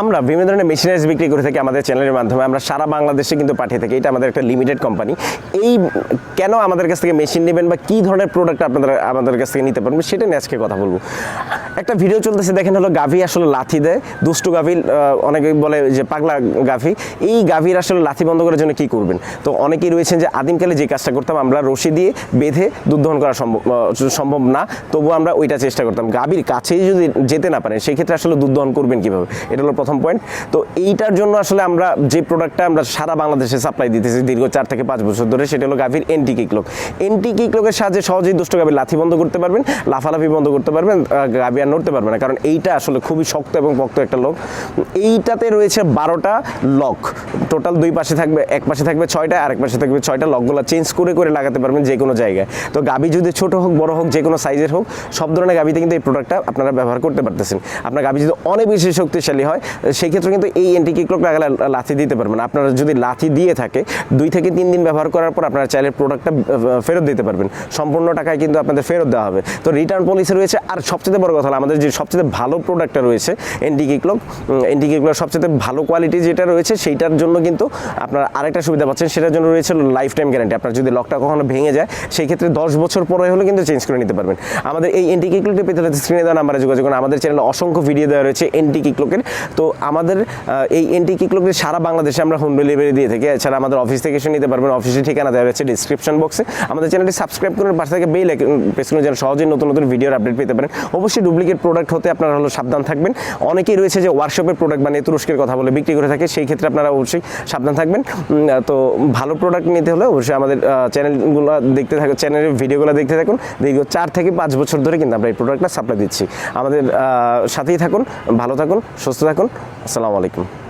আমরা বিভিন্ন ধরনের মেশিনারিজ বিক্রি করে থাকি আমাদের চ্যানেলের মাধ্যমে। আমরা সারা বাংলাদেশে কিন্তু পাঠিয়ে থাকি। এটা আমাদের একটা লিমিটেড কোম্পানি এই কেন আমাদের কাছ থেকে মেশিন নেবেন বা কী ধরনের প্রোডাক্ট আপনাদের আমাদের কাছ থেকে নিতে পারবেন সেটা নিয়ে আজকে কথা বলব। একটা ভিডিও চলতেছে, দেখেন হলো গাভী আসলে লাথি দেয়। দুষ্টু গাভী অনেকে বলে যে পাগলা গাভী। এই গাভীর আসলে লাথি বন্ধ করার জন্য কি করবেন? তো অনেকেই রয়েছেন যে আদিমকালে যে কাজটা করতাম, আমরা রশি দিয়ে বেঁধে দুধ দহন করা সম্ভব সম্ভব না। তবু আমরা ওইটা চেষ্টা করতাম। গাভীর কাছেই যদি যেতে না পারেন সেই ক্ষেত্রে আসলে দুধ দহন করবেন কীভাবে? এটা হলো প্রথম পয়েন্ট তো এইটার জন্য আসলে আমরা যে প্রোডাক্টটা আমরা সারা বাংলাদেশে সাপ্লাই দিতেছি দীর্ঘ চার থেকে পাঁচ বছর ধরে, সেটা হলো গাভীর এন্টি কিকলোক এন্টি কিকলোকের সাহায্যে সহজেই দুষ্ট গাভীর লাথি বন্ধ করতে পারবেন, লাফালাফি বন্ধ করতে পারবেন গাভী আর নড়তে পারবে না, কারণ এইটা আসলে খুবই শক্ত এবং পক্ত একটা লোক। এইটাতে রয়েছে বারোটা লক। টোটাল দুই পাশে থাকবে, এক পাশে থাকবে ছয়টা আর এক পাশে থাকবে ছয়টা। লকগুলো চেঞ্জ করে করে লাগাতে পারবেন যে কোনো জায়গায়। তো গাভী যদি ছোট হোক, বড় হোক, যে কোনো সাইজের হোক, সব ধরনের গাভীতে কিন্তু এই প্রোডাক্টটা আপনারা ব্যবহার করতে পারতেছেন। আপনার গাভী যদি অনেক বেশি শক্তিশালী হয়, সেই ক্ষেত্রে কিন্তু এই এন্টি কিকলক লাগালে লাথি দিতে পারবেন আপনারা যদি লাথি দিয়ে থাকে, দুই থেকে তিন দিন ব্যবহার করার পর আপনারা চাইলে প্রোডাক্টটা ফেরত দিতে পারবেন। সম্পূর্ণ টাকায় কিন্তু আপনাদের ফেরত দেওয়া হবে। তো রিটার্ন পলিসি রয়েছে, আর সবচেয়ে বড় কথা হলো আমাদের যে সবচেয়ে ভালো প্রোডাক্টটা রয়েছে এন্টি কিকলক এন্টি কিকলক সবচেয়ে ভালো কোয়ালিটি যেটা রয়েছে, সেইটার জন্য কিন্তু আপনার আরেকটা সুবিধা পাচ্ছেন, সেটার জন্য রয়েছে লাইফ টাইম গ্যারান্টি আপনার যদি লকটা কখনো ভেঙে যায় সেই ক্ষেত্রে দশ বছর পরে হলে কিন্তু চেঞ্জ করে নিতে পারবেন। আমাদের এই এন্টি কিকলকটি পেতে হলে স্ক্রিনে দেওয়া নাম্বারে যোগাযোগ করুন। আমাদের চ্যানেলে অসংখ্য ভিডিও দেওয়া রয়েছে এন্টি কিকলকের তো আমাদের এই এন্টি কিকলকের সারা বাংলাদেশে আমরা হোম ডেলিভারি দিয়ে থাকি। এছাড়া আমাদের অফিস থেকে এসে নিতে পারবেন। অফিসের ঠিকানা দেওয়া রয়েছে ডিসক্রিপশন বক্সে আমাদের চ্যানেলটি সাবস্ক্রাইব করুন পাশে থেকে বেল প্রেস করুন যেন সহজেই নতুন নতুন ভিডিওর আপডেট পেতে পারেন। অবশ্যই ডুপ্লিকেট প্রোডাক্ট হতে আপনারা হলো সাবধান থাকবেন। অনেকেই রয়েছে যে ওয়ার্কশপের প্রোডাক্ট বানিয়ে তুরস্কের কথা বলে বিক্রি করে থাকে, সেই ক্ষেত্রে আপনারা অবশ্যই সাবধান থাকবেন। তো ভালো প্রোডাক্ট নিতে হলে অবশ্যই আমাদের চ্যানেলগুলো দেখতে থাকুন চ্যানেলের ভিডিওগুলো দেখতে থাকুন। দীর্ঘ চার থেকে পাঁচ বছর ধরে কিন্তু আমরা এই প্রোডাক্টটা সাপ্লাই দিচ্ছি। আমাদের সাথেই থাকুন, ভালো থাকুন, সুস্থ থাকুন। আসসালামু আলাইকুম।